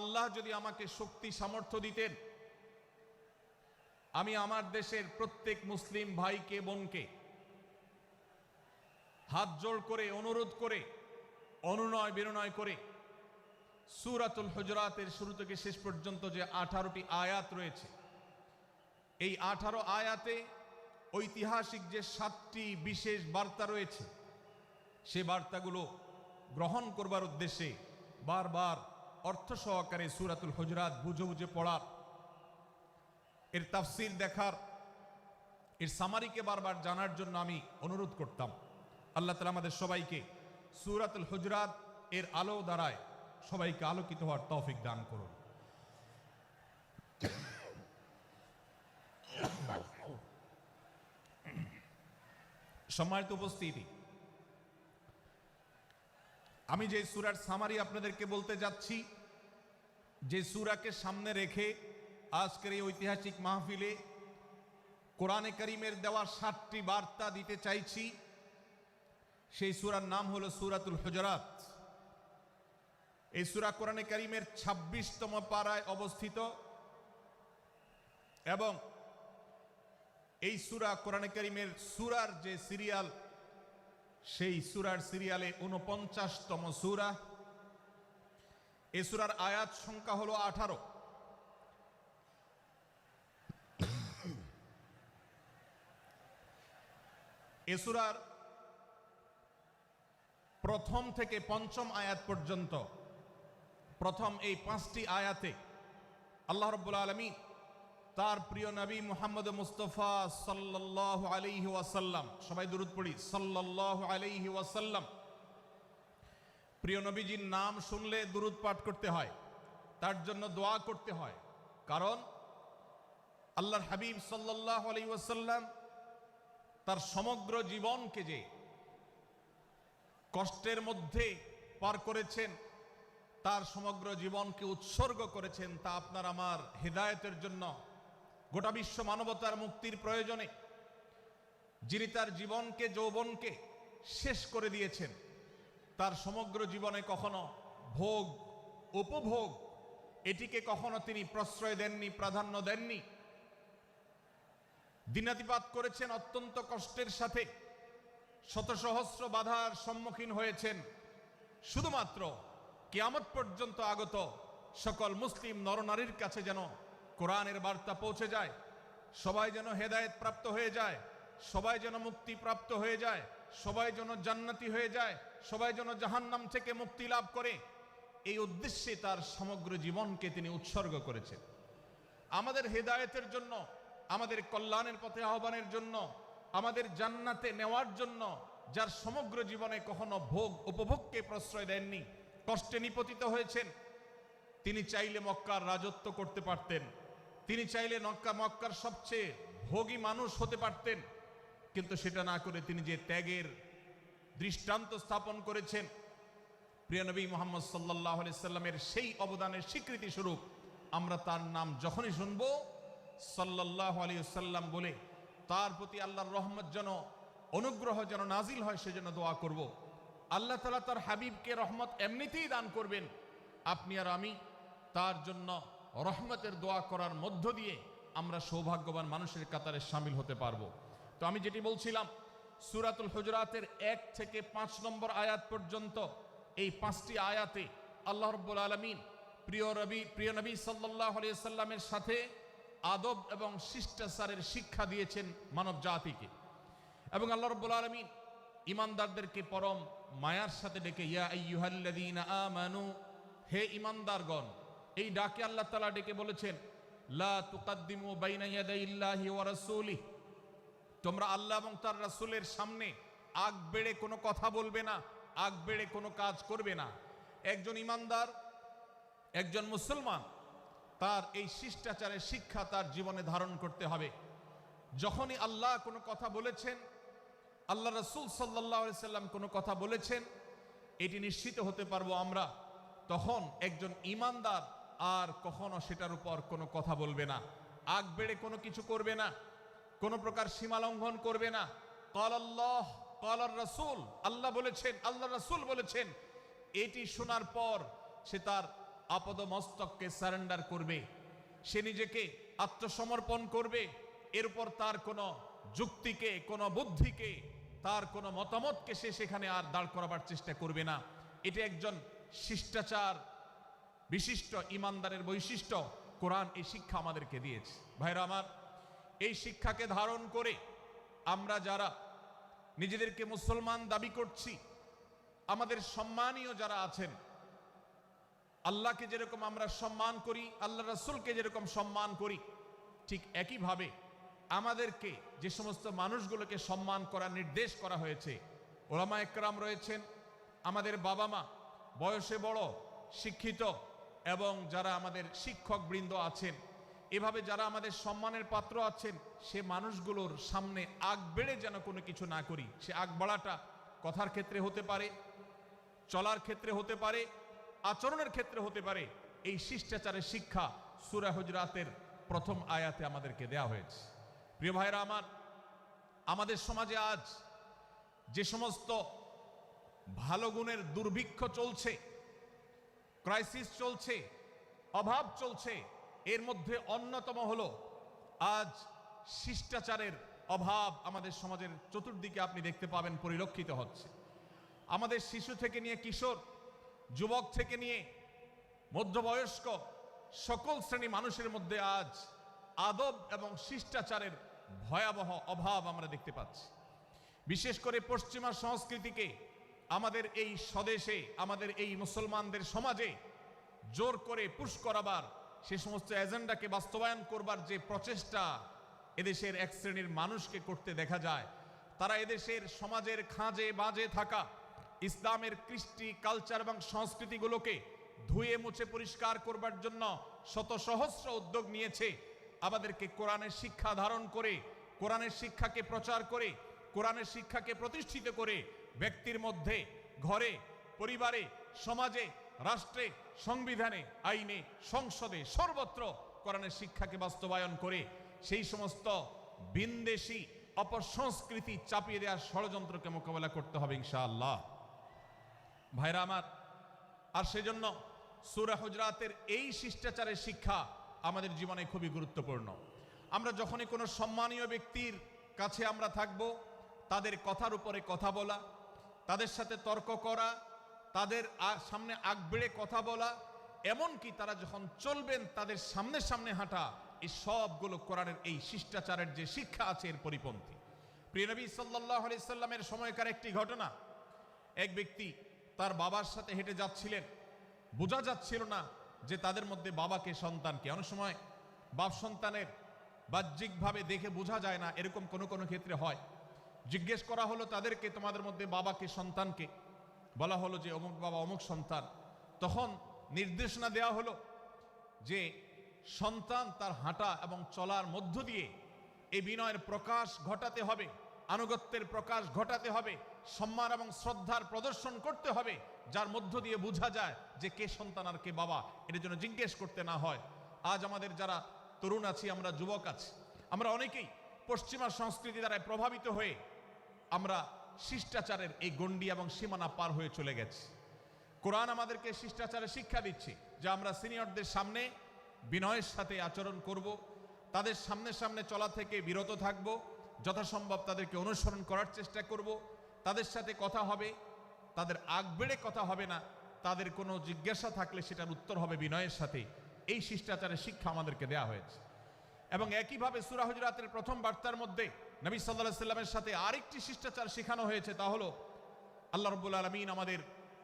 আল্লাহ যদি আমাকে শক্তি, সামর্থ্য দিতেন, আমি আমার দেশের প্রত্যেক মুসলিম ভাইকে, বোনকে হাত জোড় করে, অনুরোধ করে, অনুনয় বিনয় করে সুরাতুল হজরাতের শুরু থেকে শেষ পর্যন্ত যে আঠারোটি আয়াত রয়েছে, এই আঠারো আয়াতে ঐতিহাসিক যে সাতটি বিশেষ বার্তা রয়েছে, সে বার্তাগুলো গ্রহণ করবার উদ্দেশ্যে বারবার অর্থ সহকারে সুরাতুল হজরাত বুঝে বুঝে পড়ার। এর তাফসির দেখার, এর সামারিকে বারবার জানার জন্য আমি অনুরোধ করতাম। আল্লাহ তালা আমাদের সবাইকে সুরাতুল হজরাত এর আলো দ্বারায় সবাইকে আলোকিত হওয়ার তৌফিক দান করুন। সম্মানিত উপস্থিতি, আমি যে সুরার সামারি আপনাদেরকে বলতে যাচ্ছি যে সুরাকে সামনে রেখে আজকের এই ঐতিহাসিক মাহফিলে কোরআনে করিমের দেওয়া সাতটি বার্তা দিতে চাইছি। সেই সুরার নাম হলো সুরাতুল হুজরাত। এই সুরা কোরআনে করিমের ২৬তম পাড়ায় অবস্থিত এবং এই সুরা কোরআনে করিমের সুরার যে সিরিয়াল, সেই সুরার সিরিয়ালে উনপঞ্চাশতম সুরা। এই সুরার আয়াত সংখ্যা হলো আঠারো। এ সুরার প্রথম থেকে পঞ্চম আয়াত পর্যন্ত, প্রথম এই পাঁচটি আয়াতে আল্লাহ রব্বুল আলমী তার প্রিয় নবী মোহাম্মদ মুস্তফা সাল্লাহ আলাইহি ওয়াসাল্লাম, সবাই দূরত পড়ি সাল্লাহ আলাইহি ওয়াসাল্লাম প্রিয় নবীজির নাম শুনলে দুরুদ পাঠ করতে হয়। তার জন্য দোয়া করতে হয়। কারণ আল্লাহর হাবিব সাল্লাহ আলাই ওয়াসাল্লাম তার সমগ্র জীবনকে যে কষ্টের মধ্যে পার করেছেন, তার সমগ্র জীবনকে উৎসর্গ করেছেন, তা আপনার আমার হৃদায়তের জন্য, গোটা বিশ্ব মানবতার মুক্তির প্রয়োজনে যিনি তার জীবনকে, যৌবনকে শেষ করে দিয়েছেন। তার সমগ্র জীবনে কখনো ভোগ, উপভোগ, এটিকে কখনো তিনি প্রশ্রয় দেননি, প্রাধান্য দেননি। দিনাতিপাত করেছেন অত্যন্ত কষ্টের সাথে শত সহস্র বাধার সম্মুখীন হয়েছেন। শুধুমাত্র কেয়ামত পর্যন্ত আগত সকল মুসলিম নরনারীর কাছে যেন কোরআনের বার্তা পৌঁছে যায়, সবাই যেন হেদায়েত প্রাপ্ত হয়ে যায়, সবাই যেন মুক্তি প্রাপ্ত হয়ে যায় সবাই যেন জান্নাতি হয়ে যায়, সবাই যেন জাহান্নাম থেকে মুক্তি লাভ করে, এই উদ্দেশ্যে তার সমগ্র জীবনকে তিনি উৎসর্গ করেছেন। আমাদের হেদায়েতের জন্য, আমাদের কল্যাণের পথে আহ্বানের জন্য, আমাদের জান্নাতে নেওয়ার জন্য, যার সমগ্র জীবনে কখনো ভোগ উপভোগকে প্রশ্রয় দেননি, কষ্টে নিপতিত হয়েছেন, তিনি চাইলে মক্কার রাজত্ব করতে পারতেন, তিনি চাইলে মক্কা মক্কার সবচেয়ে ভোগী মানুষ হতে পারতেন কিন্তু সেটা না করে তিনি যে ত্যাগের দৃষ্টান্ত স্থাপন করেছেন, প্রিয় নবী মোহাম্মদ সাল্লাহ সাল্লামের সেই অবদানের স্বীকৃতি স্বরূপ আমরা তার নাম যখনই শুনব সাল্লাহ আলী সাল্লাম বলে তার প্রতি আল্লাহর রহমত যেন, অনুগ্রহ যেন নাজিল হয় সেজন্য দোয়া করব। আল্লাহ তালা তার হাবিবকে রহমত এমনিতেই দান করবেন আপনি আর আমি তার জন্য রহমতের দোয়া করার মধ্য দিয়ে আমরা সৌভাগ্যবান মানুষের কাতারে সামিল হতে পারব তো আমি যেটি বলছিলাম, সুরাতুল হুজরাতের এক থেকে পাঁচ নম্বর আয়াত পর্যন্ত এই পাঁচটি আয়াতে আল্লাহ রব্বুল আলমিন প্রিয় রবি, প্রিয় নবী সাল্লাহ সাল্লামের সাথে আদব এবং শিষ্টাচারের শিক্ষা দিয়েছেন মানব জাতিকে। এবং আল্লাহ রব্বুল আলমিন ইমানদারদেরকে পরম মায়ার সাথে ডেকে, ইয়া আমানু হে ইমানদারগণ, এই ডাকে আল্লাহ তালা ডেকে বলেছেন, লা তুকাদ্দিমু বাইনা ইয়াদাইল্লাহি ওয়া রাসূলিহি তোমরা আল্লাহ এবং তার রাসুলের সামনে আগ বেড়ে কোনো কথা বলবে না, আগ বেড়ে কোনো কাজ করবে না। একজন ইমানদার, একজন মুসলমান, তার এই শিষ্টাচারের শিক্ষা তার জীবনে ধারণ করতে হবে। যখনই আল্লাহ কোনো কথা বলেছেন, আল্লাহ রসুল সাল্লাহ সাল্লাম কোনো কথা বলেছেন, এটি নিশ্চিত হতে পারব আমরা, তখন একজন ইমানদার আর কখনো সেটার উপর কোনো কথা বলবে না, আগ বেড়ে কোনো কিছু করবে না। কোনো প্রকার সীমা লঙ্ঘন করবে না। কল আল্লাহ কল রসুল। আল্লাহ বলেছেন, আল্লাহ রসুল বলেছেন, এটি শোনার পর সে তার আপদ মস্তককে সারেন্ডার করবে। সে নিজেকে আত্মসমর্পণ করবে। এরপর তার কোনো যুক্তিকে, কোনো বুদ্ধিকে, তার কোনো মতামতকে সে সেখানে আর দাঁড় করাবার চেষ্টা করবে না। এটি একজন শিষ্টাচার বিশিষ্ট, ইমানদারের বৈশিষ্ট্য। কোরআন এই শিক্ষা আমাদেরকে দিয়েছে। ভাইরা আমার এই শিক্ষাকে ধারণ করে আমরা যারা নিজেদেরকে মুসলমান দাবি করছি, আমাদের সম্মানীয় যারা আছেন, আল্লাহকে যেরকম আমরা সম্মান করি আল্লাহ রাসূলকে যেরকম সম্মান করি, ঠিক একইভাবে আমাদেরকে যে সমস্ত মানুষগুলোকে সম্মান করার নির্দেশ করা হয়েছে, ওলামা একরাম রয়েছেন, আমাদের বাবা মা বয়সে বড়, শিক্ষিত এবং যারা আমাদের শিক্ষক বৃন্দ আছেন এভাবে যারা আমাদের সম্মানের পাত্র আছেন, সে মানুষগুলোর সামনে আগ বেড়ে যেন কোনো কিছু না করি। সে আগ বাড়াটা কথার ক্ষেত্রে হতে পারে, চলার ক্ষেত্রে হতে পারে, আচরণের ক্ষেত্রে হতে পারে। এই শিষ্টাচারের শিক্ষা সুরা হুজরাতের প্রথম আয়াতে আমাদেরকে দেয়া হয়েছে। প্রিয় ভাইরা আমার, আমাদের সমাজে আজ যে সমস্ত ভালো গুণের দুর্ভিক্ষ চলছে ক্রাইসিস চলছে, অভাব চলছে এর মধ্যে অন্যতম হলো, আজ শিষ্টাচারের অভাব আমাদের সমাজের চতুর্দিকে আপনি দেখতে পাবেন, পরিলক্ষিত হচ্ছে। আমাদের শিশু থেকে নিয়ে কিশোর, যুবক থেকে নিয়ে মধ্যবয়স্ক, সকল শ্রেণি মানুষের মধ্যে আজ আদব এবং শিষ্টাচারের ভয়াবহ অভাব আমরা দেখতে পাচ্ছি। বিশেষ করে পশ্চিমা সংস্কৃতিকে, আমাদের এই স্বদেশে, আমাদের এই মুসলমানদের সমাজে জোর করে পুশ করাবার সে সমস্ত এজেন্ডাকে বাস্তবায়ন করবার যে প্রচেষ্টা এদেশের এক শ্রেণির মানুষকে করতে দেখা যায়, তারা এদেশের সমাজের খাঁজে বাজে থাকা, ইসলামের কৃষ্টি, কালচার এবং সংস্কৃতিগুলোকে ধুয়ে মুছে পরিষ্কার করবার জন্য শত সহস্র উদ্যোগ নিয়েছে। আমাদেরকে কোরআনের শিক্ষা ধারণ করে, কোরআনের শিক্ষাকে প্রচার করে, কোরআনের শিক্ষাকে প্রতিষ্ঠিত করে ব্যক্তির মধ্যে, ঘরে, পরিবারে, সমাজে, রাষ্ট্রে সংবিধানে, আইনে, সংসদে সর্বত্র কোরআনের শিক্ষাকে বাস্তবায়ন করে সেই সমস্ত বিন্দেশি অপসংস্কৃতি চাপিয়ে দেওয়ার ষড়যন্ত্রকে মোকাবেলা করতে হবে ইনশাআল্লাহ। ভাইরা আমার, আর সেজন্য সুরা হুজরাতের এই শিষ্টাচারের শিক্ষা আমাদের জীবনে খুবই গুরুত্বপূর্ণ। আমরা যখনই কোনো সম্মানীয় ব্যক্তির কাছে আমরা থাকব, তাদের কথার উপরে কথা বলা, তাদের সাথে তর্ক করা তাদের সামনে আগ বেড়ে কথা বলা, এমনকি তারা যখন চলবেন, তাদের সামনে সামনে হাঁটা, এই সবগুলো কোরআনের এই শিষ্টাচারের যে শিক্ষা আছে এর পরিপন্থী। প্রিয় নবী সাল্লাহ সাল্লামের সময়কার একটি ঘটনা। এক ব্যক্তি তার বাবার সাথে হেঁটে যাচ্ছিলেন। বোঝা যাচ্ছিল না যে তাদের মধ্যে বাবাকে সন্তানকে অনেক সময় বাপ সন্তানের বাহ্যিকভাবে দেখে বোঝা যায় না, এরকম কোনো কোনো ক্ষেত্রে হয়। জিজ্ঞেস করা হলো, তাদেরকে তোমাদের মধ্যে বাবাকে সন্তানকে বলা হলো যে অমুক বাবা অমুক সন্তান। তখন নির্দেশনা দেওয়া হলো যে সন্তান তার হাঁটা এবং চলার মধ্য দিয়ে এই বিনয়ের প্রকাশ ঘটাতে হবে, আনুগত্যের প্রকাশ ঘটাতে হবে, সম্মান এবং শ্রদ্ধার প্রদর্শন করতে হবে, যার মধ্য দিয়ে বোঝা যায় যে কে সন্তান আর কে বাবা। এটার জন্য জিজ্ঞেস করতে না হয়। আজ আমাদের যারা তরুণ আছি, আমরা যুবক আছি, আমরা অনেকেই পশ্চিমা সংস্কৃতি দ্বারা প্রভাবিত হয়ে আমরা শিষ্টাচারের এই গণ্ডি এবং সীমানা পার হয়ে চলে গেছে। কোরআন আমাদেরকে শিষ্টাচারের শিক্ষা দিচ্ছে যে আমরা সিনিয়রদের সামনে বিনয়ের সাথে আচরণ করব, তাদের সামনে সামনে চলা থেকে বিরত থাকব, যথাসম্ভব তাদেরকে অনুসরণ করার চেষ্টা করব, তাদের সাথে কথা হবে, তাদের আগ বেড়ে কথা হবে না, তাদের কোনো জিজ্ঞাসা থাকলে সেটার উত্তর হবে বিনয়ের সাথে। এই শিষ্টাচারের শিক্ষা আমাদেরকে দেয়া হয়েছে। এবং একইভাবে সুরা হুজরাতের প্রথম বার্তার মধ্যে নবী সাল্লাহ সাল্লামের সাথে আরেকটি শিষ্টাচার শেখানো হয়েছে, তা হলো, আল্লাহ রব্বুল আলমিন আমাদের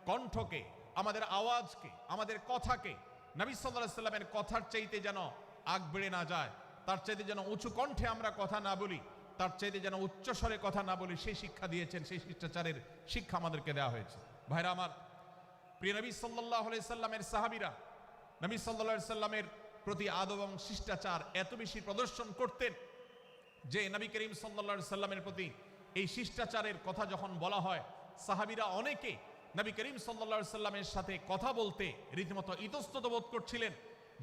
কণ্ঠকে, আমাদের আওয়াজকে, আমাদের কথাকে, নবী সাল্লাহ সাল্লামের কথার চাইতে যেন আগ বেড়ে না যায়, তার চাইতে যেন উঁচু কণ্ঠে আমরা কথা না বলি, তার চাইতে যেন উচ্চস্বরে কথা না বলি, সেই শিক্ষা দিয়েছেন, সেই শিষ্টাচারের শিক্ষা আমাদেরকে দেওয়া হয়েছে। ভাইরা আমার, প্রিয় নবী সাল্লাহ সাল্লামের সাহাবিরা, নবী সাল্লা সাল্লামের প্রতি আদব এবং শিষ্টাচার এত বেশি প্রদর্শন করতেন যে নবী করিম সাল্লা সাল্লামের প্রতি এই শিষ্টাচারের কথা যখন বলা হয়, সাহাবিরা অনেকে নবী করিম সাল্লা সাল্লামের সাথে কথা বলতে রীতিমতো ইতস্তত বোধ করছিলেন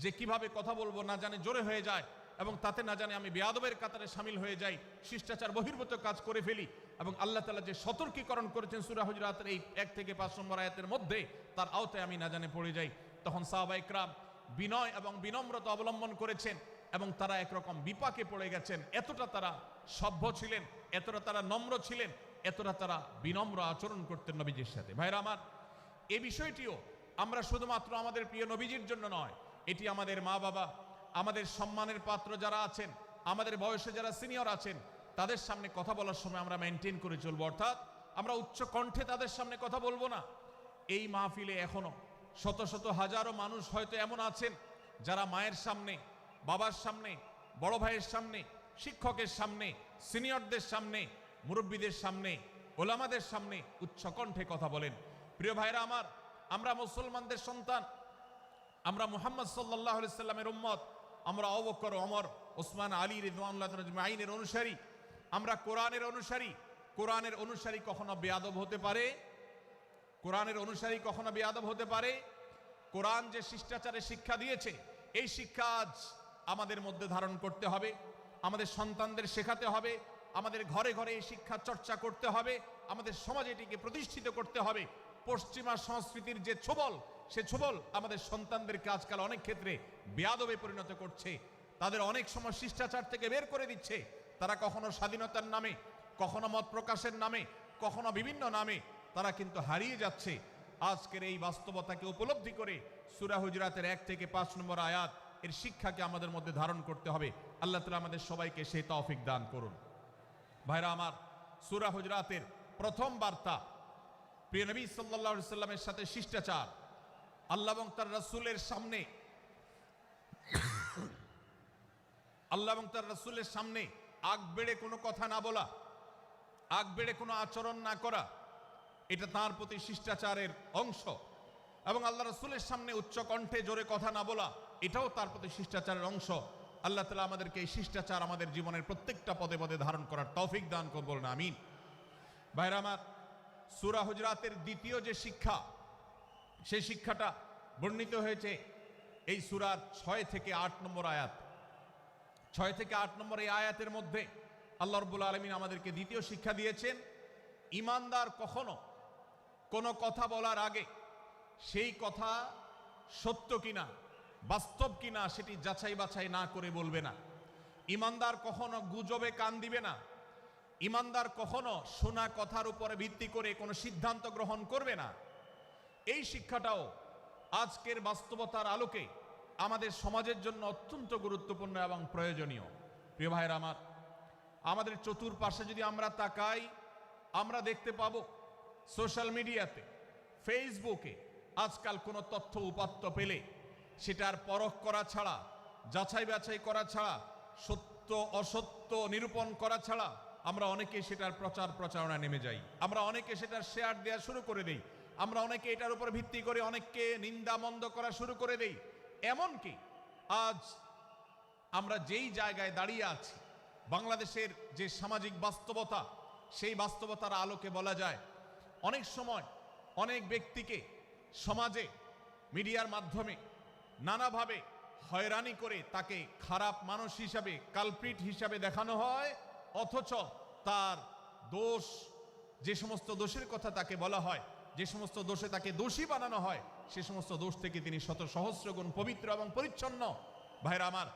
যে কীভাবে কথা বলব না জানে জোরে হয়ে যায় এবং তাতে না জানে আমি বেয়াদবের কাতারে সামিল হয়ে যাই, শিষ্টাচার বহির্ভূত কাজ করে ফেলি এবং আল্লাহ তালা যে সতর্কীকরণ করেছেন সুরা হুজরাতের এই এক থেকে পাঁচ নম্বর আয়াতের মধ্যে, তার আওতায় আমি না জানে পড়ে যাই। তখন সাহাবা ইকরাম বিনয় এবং বিনম্রতা অবলম্বন করেছেন। এবং তারা একরকম বিপাকে পড়ে গেছেন। এতটা তারা সভ্য ছিলেন, এতটা তারা নম্র ছিলেন, এতটা তারা বিনম্র আচরণ করতেন নবীজির সাথে। ভাইরা আমার এই বিষয়টিও আমরা শুধুমাত্র আমাদের প্রিয় নবীজির জন্য নয়, এটি আমাদের মা বাবা, আমাদের সম্মানের পাত্র যারা আছেন, আমাদের বয়সে যারা সিনিয়র আছেন, তাদের সামনে কথা বলার সময় আমরা মেনটেন করে চলবো। অর্থাৎ আমরা উচ্চ কণ্ঠে তাদের সামনে কথা বলব না। এই মাহফিলে এখনও শত শত হাজারো মানুষ হয়তো এমন আছেন, যারা মায়ের সামনে বাবার সামনে, বড় ভাইয়ের সামনে, শিক্ষকের সামনে, সিনিয়রদের সামনে, মুরব্বীদের সামনে, ওলামাদের সামনে উচ্চ কণ্ঠে কথা বলেন। প্রিয় ভাইরা আমার, আমরা মুসলমানদের সন্তান। আমরা মোহাম্মদ সাল্লাহ সাল্লামের উম্মত। আমরা অবকর অমর ওসমান, আলী রিদওয়ানুল্লাহ আইনের অনুসারী। আমরা কোরআনের অনুসারী। কোরআনের অনুসারী কখনো বেয়াদব হতে পারে? কোরআনের অনুসারী কখনো বেয়াদব হতে পারে? কোরআন যে শিষ্টাচারে শিক্ষা দিয়েছে, এই শিক্ষা আজ আমাদের মধ্যে ধারণ করতে হবে, আমাদের সন্তানদের শেখাতে হবে, আমাদের ঘরে ঘরে এই শিক্ষা চর্চা করতে হবে, আমাদের সমাজ এটিকে প্রতিষ্ঠিত করতে হবে। পশ্চিমা সংস্কৃতির যে ছোবল, সে ছোবল আমাদের সন্তানদেরকে আজকাল অনেক ক্ষেত্রে বেয়াদবে পরিণত করছে। তাদের অনেক সময় শিষ্টাচার থেকে বের করে দিচ্ছে। তারা কখনো স্বাধীনতার নামে, কখনো মত প্রকাশের নামে, কখনো বিভিন্ন নামে তারা কিন্তু হারিয়ে যাচ্ছে। আজকের এই বাস্তবতাকে উপলব্ধি করে সুরা হুজরাতের এক থেকে পাঁচ নম্বর আয়াত এর শিক্ষাকে আমাদের মধ্যে ধারণ করতে হবে। আল্লাহ তালা আমাদের সবাইকে সেই তৌফিক দান করুন। ভাইরা আমার, সুরা হুজরাতের প্রথম বার্তা, প্রিয় নবী সাল্লাল্লাহু সাল্লামের সাথে শিষ্টাচার। আল্লাহ এবং তার রাসূলের সামনে, আল্লাহ এবং তার রাসূলের সামনে আগ বেড়ে কোনো কথা না বলা, আগ বেড়ে কোনো আচরণ না করা, এটা তার প্রতি শিষ্টাচারের অংশ। এবং আল্লাহ রসুলের সামনে উচ্চ কণ্ঠে জোরে কথা না বলা এটাও তার প্রতি শিষ্টাচারের অংশ। আল্লাহ তালা আমাদেরকে এই শিষ্টাচার আমাদের জীবনের প্রত্যেকটা পদে পদে ধারণ করার তৌফিক দান করব না আমিন। ভাইরা আমার, সুরা হুজরাতের দ্বিতীয় যে শিক্ষা, সেই শিক্ষাটা বর্ণিত হয়েছে এই সুরার ছয় থেকে আট নম্বর আয়াত। ছয় থেকে আট নম্বর এই আয়াতের মধ্যে আল্লাহ রব্বুল আলমিন আমাদেরকে দ্বিতীয় শিক্ষা দিয়েছেন, ইমানদার কখনো কোনো কথা বলার আগে সেই কথা সত্য কিনা বাস্তব কিনা সেটি যাচাই বাছাই না করে বলবে না। ইমানদার কখনো গুজবে কান দিবে না। ইমানদার কখনো শোনা কথার উপরে ভিত্তি করে কোনো সিদ্ধান্ত গ্রহণ করবে না। এই শিক্ষাটাও আজকের বাস্তবতার আলোকে আমাদের সমাজের জন্য অত্যন্ত গুরুত্বপূর্ণ এবং প্রয়োজনীয়। প্রিয় ভাইয়ের আমার, আমাদের চতুর্পাশে যদি আমরা তাকাই, আমরা দেখতে পাবো সোশ্যাল মিডিয়াতে, ফেসবুকে আজকাল কোনো তথ্য উপাত্ত পেলে সেটার পরখ করা ছাড়া, যাচাই বাছাই করা ছাড়া, সত্য, অসত্য নিরূপণ করা ছাড়া আমরা অনেকে সেটার প্রচার প্রচারণা নেমে যাই। আমরা অনেকে সেটার শেয়ার দেওয়া শুরু করে দেই। আমরা অনেকে এটার উপর ভিত্তি করে অনেককে নিন্দা মন্দ করা শুরু করে দেই। এমনকি আজ আমরা যেই জায়গায় দাঁড়িয়ে আছি, বাংলাদেশের যে সামাজিক বাস্তবতা, সেই বাস্তবতার আলোকে বলা যায়, অনেক সময় অনেক ব্যক্তিকে সমাজে, মিডিয়ার মাধ্যমে নানাভাবে হয়রানি করে তাকে খারাপ মানুষ হিসাবে, কালপ্রিট হিসাবে দেখানো হয়, অথচ তার দোষ, যে সমস্ত দোষের কথা তাকে বলা হয়, যে সমস্ত দোষে তাকে দোষী বানানো হয়, সে সমস্ত দোষ থেকে তিনি শত সহস্র গুণ পবিত্র এবং পরিচ্ছন্ন। ভাইরা আমার,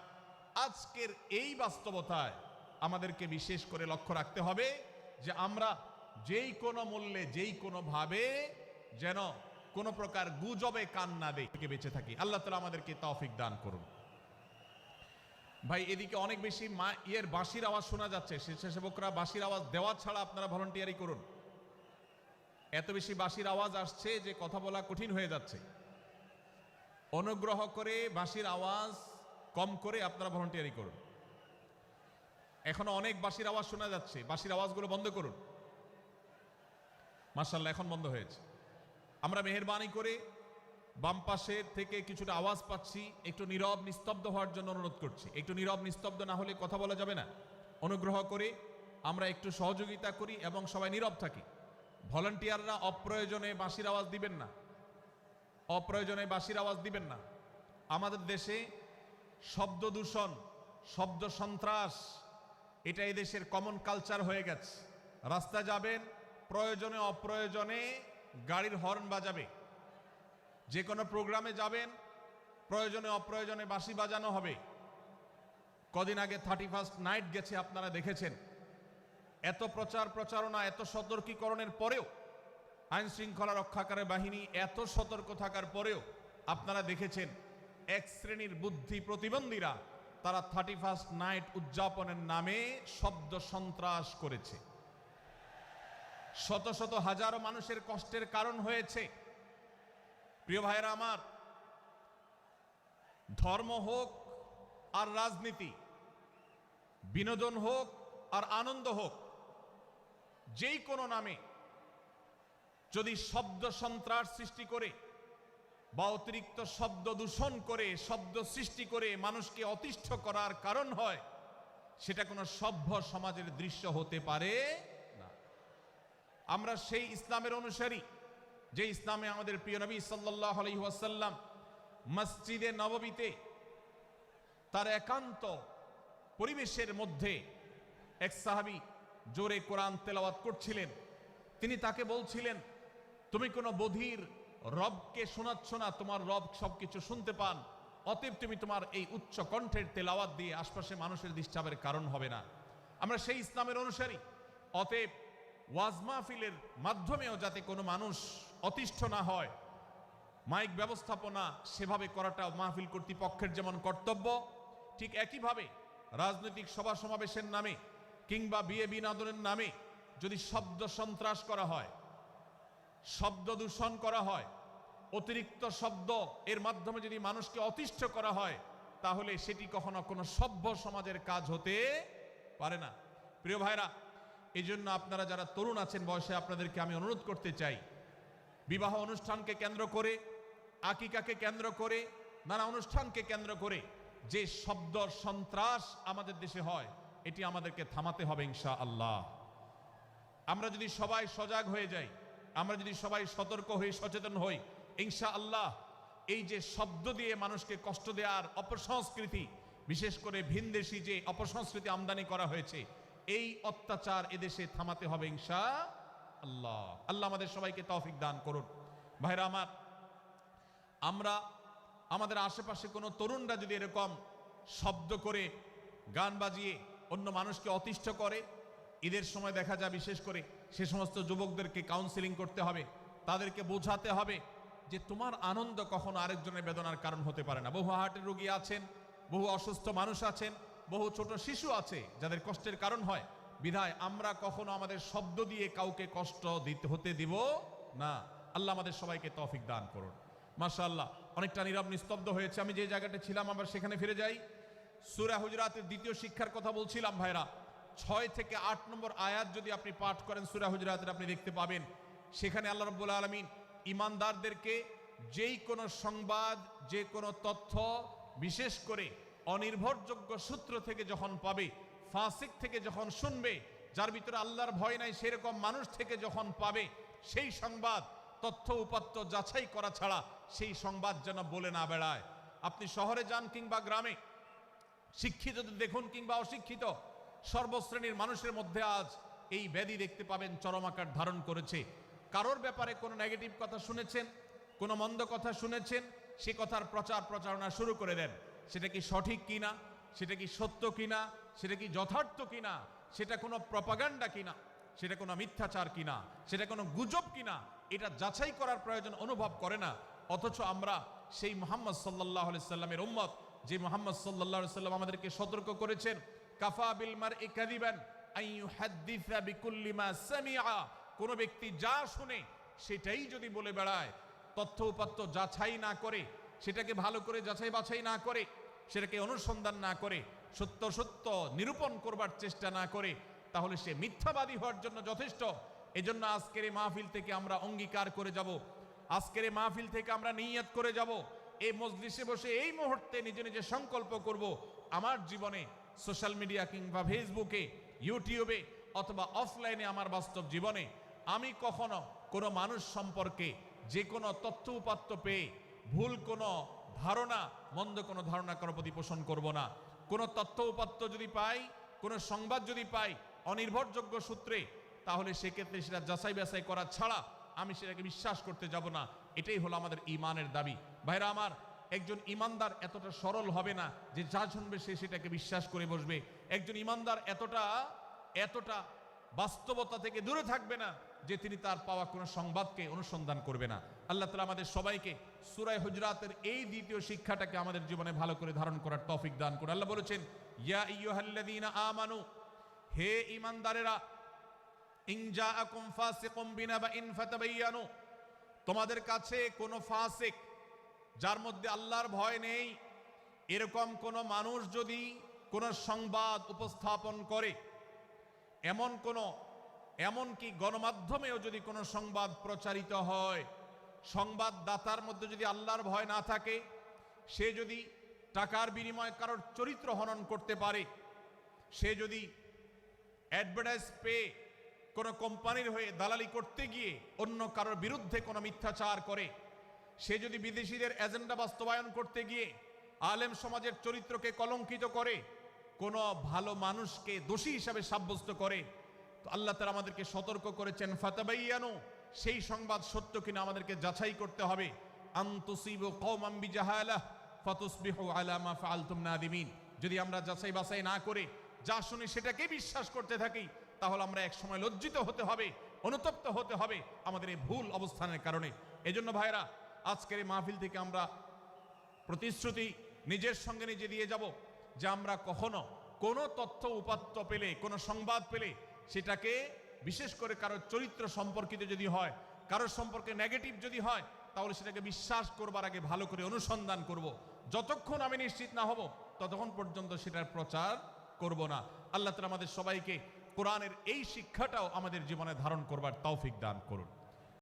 আজকের এই বাস্তবতায় আমাদেরকে বিশেষ করে লক্ষ্য রাখতে হবে যে আমরা যেই কোনো মূল্যে, যেই কোনো ভাবে যেন কোনো প্রকার গুজবে কান না থেকে বেঁচে থাকি। আল্লাহ তালা আমাদেরকে তৌফিক দান করুন। ভাই, এদিকে অনেক বেশি মা ইয়ের বাঁশির আওয়াজ শোনা যাচ্ছে। স্বেচ্ছাসেবকরা বাঁশির আওয়াজ দেওয়া ছাড়া আপনারা ভলেন্টিয়ারি করুন। এত বেশি বাঁশির আওয়াজ আসছে যে কথা বলা কঠিন হয়ে যাচ্ছে। অনুগ্রহ করে বাঁশির আওয়াজ কম করে আপনারা ভলেন্টিয়ারি করুন। এখনও অনেক বাঁশির আওয়াজ শোনা যাচ্ছে। বাঁশির আওয়াজগুলো বন্ধ করুন। মার্শাল্লাহ এখন বন্ধ হয়েছে। আমরা মেহরবানি করে বাম পাশের থেকে কিছুটা আওয়াজ পাচ্ছি, একটু নীরব, নিস্তব্ধ হওয়ার জন্য অনুরোধ করছি। একটু নীরব, নিস্তব্ধ না হলে কথা বলা যাবে না। অনুগ্রহ করে আমরা একটু সহযোগিতা করি এবং সবাই নীরব থাকি। ভলান্টিয়াররা অপ্রয়োজনে বাঁশির আওয়াজ দিবেন না। অপ্রয়োজনে বাঁশির আওয়াজ দিবেন না। আমাদের দেশে শব্দ দূষণ, শব্দ সন্ত্রাস, এটা এই দেশের কমন কালচার হয়ে গেছে। রাস্তা যাবেন, প্রয়োজনে অপ্রয়োজনে গাড়ির হর্ন বাজাবে। যে কোনো প্রোগ্রামে যাবেন, প্রয়োজনে অপ্রয়োজনে বাঁশি বাজানো হবে। কদিন আগে থার্টি ফার্স্ট নাইট গেছে, আপনারা দেখেছেন। এত প্রচার প্রচারণা, এত সতর্কীকরণের পরেও আইন শৃঙ্খলা রক্ষাকারী বাহিনী এত সতর্ক থাকার পরেও, আপনারা দেখেছেন, এক শ্রেণির বুদ্ধি প্রতিবন্ধীরা, তারা থার্টি ফার্স্ট নাইট উদযাপনের নামে শব্দ সন্ত্রাস করেছে। শত শত হাজারো মানুষের কষ্টের কারণ হয়েছে। প্রিয় ভাইরা আমার, ধর্ম হোক আর রাজনীতি, বিনোদন হোক আর আনন্দ হোক, যেই কোনো নামে যদি শব্দ সন্ত্রাস সৃষ্টি করে বা অতিরিক্ত শব্দ দূষণ করে, শব্দ সৃষ্টি করে মানুষকে অতিষ্ঠ করার কারণ হয়, সেটা কোনো সভ্য সমাজের দৃশ্য হতে পারে আমরা সেই ইসলামের অনুসারী, যে ইসলামে আমাদের প্রিয় নবী সাল্লাহ আলহিহাসাল্লাম মসজিদে নববীতে তার একান্ত পরিবেশের মধ্যে এক সাহাবি জোরে কোরআন তেলাওয়াত করছিলেন। তিনি তাকে বলছিলেন, তুমি কোনো বধির রবকে শোনাচ্ছ না, তোমার রব সবকিছু শুনতে পান, অতএব তুমি তোমার এই উচ্চ কণ্ঠের তেলাওয়াত দিয়ে আশপাশে মানুষের ডিস্টার্বের কারণ হবে না। আমরা সেই ইসলামের অনুসারী, অতএব ওয়াজ মাহফিলের মাধ্যমেও যাতে কোনো মানুষ অতিষ্ঠ না হয়, মাইক ব্যবস্থাপনা সেভাবে করাটা মাহফিল কর্তৃপক্ষের যেমন কর্তব্য, ঠিক একইভাবে রাজনৈতিক সভা সমাবেশের নামে কিংবা বিয়ে বিনোদনের নামে যদি শব্দ সন্ত্রাস করা হয়, শব্দ দূষণ করা হয়, অতিরিক্ত শব্দ এর মাধ্যমে যদি মানুষকে অতিষ্ঠ করা হয়, তাহলে সেটি কখনো কোনো সভ্য সমাজের কাজ হতে পারে না। প্রিয় ভাইরা এই জন্য আপনারা যারা তরুণ আছেন বয়সে আপনাদেরকে আমি অনুরোধ করতে চাই। বিবাহ অনুষ্ঠানকে কেন্দ্র করে, আকিকাকে কেন্দ্র করে, নানা অনুষ্ঠানকে কেন্দ্র করে যে শব্দ সন্ত্রাস আমাদের দেশে হয়, এটি আমাদেরকে থামাতে হবে ইনশা আল্লাহ আমরা যদি সবাই সজাগ হয়ে যাই, আমরা যদি সবাই সতর্ক হয়ে সচেতন হই ইনশা আল্লাহ এই যে শব্দ দিয়ে মানুষকে কষ্ট দেওয়ার অপসংস্কৃতি, বিশেষ করে ভিনদেশি যে অপসংস্কৃতি আমদানি করা হয়েছে এই অত্যাচার এদেশে থামাতে হবে ইনশা আল্লাহ। আল্লাহ আমাদের সবাইকে তৌফিক দান করুন। ভাইরা আমার, আমরা আমাদের আশেপাশে কোনো তরুণরা যদি এরকম শব্দ করে, গান বাজিয়ে অন্য মানুষকে অতিষ্ঠ করে, ঈদের সময় দেখা যায় বিশেষ করে সে সমস্ত যুবকদেরকে কাউন্সিলিং করতে হবে, তাদেরকে বোঝাতে হবে যে তোমার আনন্দ কখনো আরেকজনের বেদনার কারণ হতে পারে না। বহু হার্টের রোগী আছেন, বহু অসুস্থ মানুষ আছেন বহু ছোট শিশু আছে যাদের কষ্টের কারণ হয়। বিধায় আমরা কখনো আমাদের শব্দ দিয়ে কাউকে কষ্ট দিতে, হতে দিব না। আল্লাহ আমাদের সবাইকে তফিক দান করুন। মাশাআল্লাহ, অনেকটা নীরব নিস্তব্ধ হয়েছে। আমি যে জায়গাটা ছিলাম, আবার সেখানে ফিরে যাই। সুরা হুজরাতের দ্বিতীয় শিক্ষার কথা বলছিলাম ভাইরা। ছয় থেকে আট নম্বর আয়াত যদি আপনি পাঠ করেন সুরা হুজরাতের, আপনি দেখতে পাবেন। সেখানে আল্লাহ রব্বুল আলমিন ইমানদারদেরকে যেই কোনো সংবাদ, যে কোনো তথ্য, বিশেষ করে অনির্ভরযোগ্য সূত্র থেকে যখন পাবে, ফাসিক থেকে যখন শুনবে, যার ভিতরে আল্লাহর ভয় নাই, সেরকম মানুষ থেকে যখন পাবে, সেই সংবাদ, তথ্য উপাত্ত যাচাই করা ছাড়া সেই সংবাদ যেন বলে না বেড়ায়। আপনি শহরে যান কিংবা গ্রামে, শিক্ষিত দেখুন কিংবা অশিক্ষিত, সর্বশ্রেণীর মানুষের মধ্যে আজ এই ব্যাধি দেখতে পাবেন, চরম আকার ধারণ করেছে। কারোর ব্যাপারে কোনো নেগেটিভ কথা শুনেছেন, কোনো মন্দ কথা শুনেছেন, সে কথার প্রচার প্রচারণা শুরু করে দেন। সেটা কি সঠিক কিনা? সেটা কি সত্য কিনা? সেটা কি যথার্থ কিনা? সেটা কোনো প্রপাগান্ডা কিনা? সেটা কোনো মিথ্যাচার কিনা? সেটা কোনো গুজব কিনা? এটা যাচাই করার প্রয়োজন অনুভব করে না। অথচ আমরা সেই মোহাম্মদ সাল্লাহ সাল্লামের উম্মত, যে মোহাম্মদ সাল্লাহ সাল্লাম আমাদেরকে সতর্ক করেছেন, কাফা বিল মার ইকাদিবান কোন ব্যক্তি যা শুনে সেটাই যদি বলে বেড়ায়, তথ্য উপাত্ত যাচাই না করে, সেটাকে ভালো করে যাচাই বাছাই না করে সেটাকে অনুসন্ধান না করে, সত্য সত্য নিরূপণ করবার চেষ্টা না করে, তাহলে সে মিথ্যাবাদী হওয়ার জন্য যথেষ্ট। এজন্য আজকের এই মাহফিল থেকে আমরা অঙ্গীকার করে যাব। আজকের এই মাহফিল থেকে আমরা নিয়ত করে যাব। এই মজলিসে বসে এই মুহূর্তে নিজে নিজে সংকল্প করব, আমার জীবনে সোশ্যাল মিডিয়া কিংবা ফেসবুকে, ইউটিউবে অথবা অফলাইনে আমার বাস্তব জীবনে, আমি কখনো কোনো মানুষ সম্পর্কে যে কোনো তথ্য উপাত্ত পেয়ে ভুল কোনো ধারণা, মন্দ কোনো ধারণা করার প্রতি পোষণ করব না। কোনো তথ্য উপাত্ত যদি পাই, কোনো সংবাদ যদি পাই, অনির্ভরযোগ্য সূত্রে, তাহলে সেক্ষেত্রে সেটা যাচাই বাছাই করা ছাড়া আমি সেটাকে বিশ্বাস করতে যাব না। এটাই হলো আমাদের ইমানের দাবি। ভাইরা আমার, একজন ইমানদার এতটা সরল হবে না যে যা শুনবে সে সেটাকে বিশ্বাস করে বসবে। একজন ইমানদার এতটা এতটা বাস্তবতা থেকে দূরে থাকবে না যে তিনি তার পাওয়া কোনো সংবাদকে অনুসন্ধান করবে না। আল্লাহ তালা আমাদের সবাইকে সুরায় হুজরাতের এই দ্বিতীয় শিক্ষাটাকে আমাদের জীবনে ভালো করে ধারণ করার তৌফিক দান করে আল্লাহ বলেছেন, ইয়া আমানু, হে ইমানদারেরা ইনজাআকুম ফাসিকুম বিনাবাইন ফাতাবায়ানু তোমাদের কাছে কোনো ফাসিক যার মধ্যে আল্লাহর ভয় নেই, এরকম কোনো মানুষ যদি কোনো সংবাদ উপস্থাপন করে, এমন কোনো এমনকি গণমাধ্যমেও যদি কোনো সংবাদ প্রচারিত হয়, সংবাদদাতার মধ্যে যদি আল্লাহর ভয় না থাকে, সে যদি টাকার বিনিময়ে কারোর চরিত্র হনন করতে পারে, সে যদি অ্যাডভার্টাইজ পেয়ে কোনো কোম্পানির হয়ে দালালি করতে গিয়ে অন্য কারোর বিরুদ্ধে কোনো মিথ্যাচার করে, সে যদি বিদেশিদের এজেন্ডা বাস্তবায়ন করতে গিয়ে আলেম সমাজের চরিত্রকে কলঙ্কিত করে, কোনো ভালো মানুষকে দোষী হিসাবে সাব্যস্ত করে তো আল্লাহ তারা আমাদেরকে সতর্ক করেছেন, ফাতাবাইয়ানো, সেই সংবাদ সত্য কিনা আমাদেরকে যাচাই করতে হবে। আন্তুসিব কওমাম বিজাহালাহ ফাতুসবিহু আলা মা ফাআলতুম নাদিমিন। যদি আমরা যাচাই বাছাই না করে যা শুনি সেটাকে বিশ্বাস করতে থাকি, তাহলে আমরা এক সময় লজ্জিত হতে হবে, অনুতপ্ত হতে হবে আমাদের এই ভুল অবস্থানের কারণে। এজন্য ভাইরা আজকের এই মাহফিল থেকে আমরা প্রতিশ্রুতি নিজের সঙ্গে নিজে দিয়ে যাব যে আমরা কখনো কোনো তথ্য উপাত্ত পেলে, কোনো সংবাদ পেলে সেটাকে বিশেষ করে কারোর চরিত্র সম্পর্কিত যদি হয় কারোর সম্পর্কে নেগেটিভ যদি হয়, তাহলে সেটাকে বিশ্বাস করবার আগে ভালো করে অনুসন্ধান করব। যতক্ষণ আমি নিশ্চিত না হব, ততক্ষণ পর্যন্ত সেটার প্রচার করব না আল্লাহ তালা আমাদের সবাইকে কোরআনের এই শিক্ষাটাও আমাদের জীবনে ধারণ করবার তৌফিক দান করুন